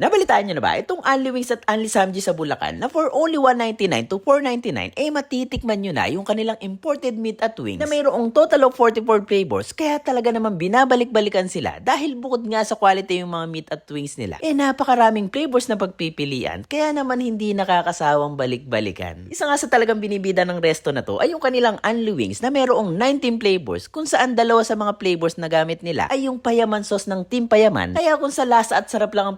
Nabalitaan nyo na ba? Itong Unli Wings at Unli Samji sa Bulacan na for only 199 to 499 eh matitikman nyo na yung kanilang imported meat at wings na mayroong total of 44 flavors kaya talaga naman binabalik-balikan sila dahil bukod nga sa quality yung mga meat at wings nila eh napakaraming flavors na pagpipilian kaya naman hindi nakakasawang balik-balikan. Isa nga sa talagang binibida ng resto na to ay yung kanilang Unli Wings na mayroong 19 flavors kung saan dalawa sa mga flavors na gamit nila ay yung payaman sauce ng Team Payaman kaya kung sa lasa at sarap lang ang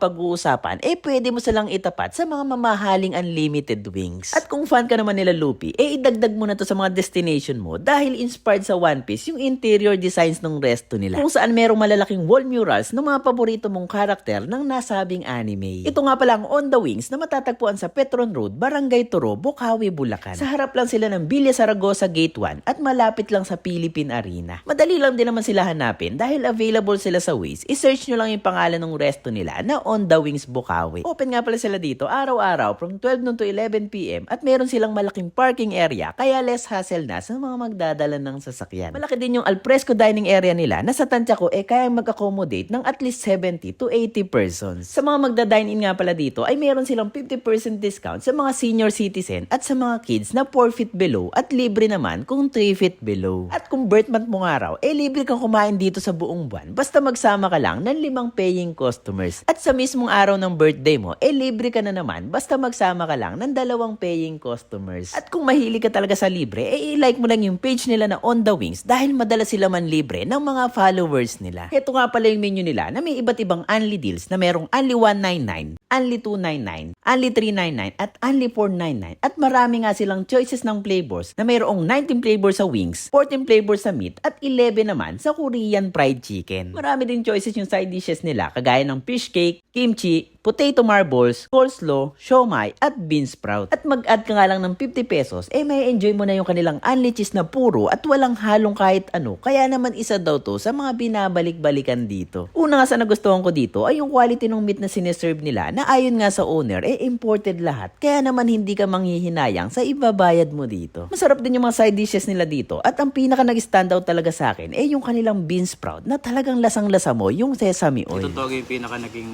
pag-uusapan eh pwede mo silang itapat sa mga mamahaling unlimited wings. At kung fan ka naman nila Lupi, eh idagdag mo na to sa mga destination mo dahil inspired sa One Piece yung interior designs ng resto nila. Kung saan merong malalaking wall murals ng mga paborito mong karakter ng nasabing anime. Ito nga pala ang On The Wings na matatagpuan sa Petron Road, Barangay Turo, Bukawi, Bulacan. Sa harap lang sila ng Villa Saragosa Gate 1 at malapit lang sa Philippine Arena. Madali lang din naman sila hanapin dahil available sila sa Waze. I-search nyo lang yung pangalan ng resto nila na On The Wings Bukawi. Open nga pala sila dito araw-araw from 12 noon to 11pm at meron silang malaking parking area kaya less hassle na sa mga magdadala ng sasakyan. Malaki din yung alfresco dining area nila na sa tansya ko eh kaya mag-accommodate ng at least 70 to 80 persons. Sa mga magda-dine-in nga pala dito ay meron silang 50% discount sa mga senior citizen at sa mga kids na 4 feet below at libre naman kung 3 feet below. At kung birth month mo nga raw, eh libre kang kumain dito sa buong buwan basta magsama ka lang ng limang paying customers. At sa mismong araw ng birthday mo, eh libre ka na naman basta magsama ka lang ng dalawang paying customers. At kung mahilig ka talaga sa libre, eh i-like mo lang yung page nila na On The Wings dahil madala sila man libre ng mga followers nila. Ito nga pala yung menu nila na may iba't ibang unli deals na merong unli 199, unli 299, unli 399 at unli 499. At marami nga silang choices ng flavors na mayroong 19 flavors sa wings, 14 flavors sa meat at 11 naman sa Korean fried chicken. Marami din choices yung side dishes nila kagaya ng fish cake, kimchi, the potato marbles, coleslaw, siomai, at bean sprout. At mag-add ka nga lang ng 50 pesos, eh may enjoy mo na yung kanilang unli cheese na puro at walang halong kahit ano. Kaya naman isa daw to sa mga binabalik-balikan dito. Una nga sa nagustuhan ko dito ay yung quality ng meat na sineserve nila na ayon nga sa owner, eh imported lahat. Kaya naman hindi ka manghihinayang sa ibabayad mo dito. Masarap din yung mga side dishes nila dito. At ang pinaka nag-standout talaga sa akin, eh yung kanilang bean sprout na talagang lasang-lasa mo yung sesame oil. Ito talaga yung pinaka naging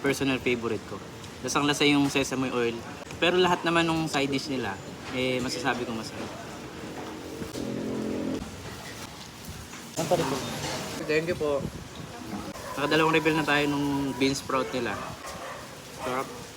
personal favorite ko. Lasang lasa yung sesame oil. Pero lahat naman ng side dish nila, eh masasabi ko masarap. Thank you po. Nakadalawang refill na tayo nung bean sprout nila. Sarap.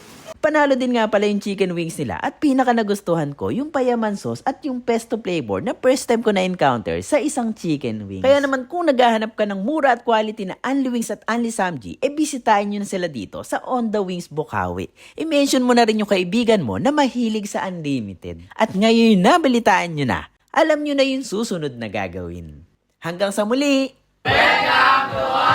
Panalo din nga pala yung chicken wings nila at pinaka nagustuhan ko yung payaman sauce at yung pesto flavor na first time ko na-encounter sa isang chicken wings. Kaya naman kung naghahanap ka ng mura at quality na Unli Wings at Unli Samji, e bisitahin nyo na sila dito sa On The Wings Bukawi. I-mention mo na rin yung kaibigan mo na mahilig sa unlimited. At ngayon nabalitaan nyo na, alam nyo na yung susunod na gagawin. Hanggang sa muli! Welcome to!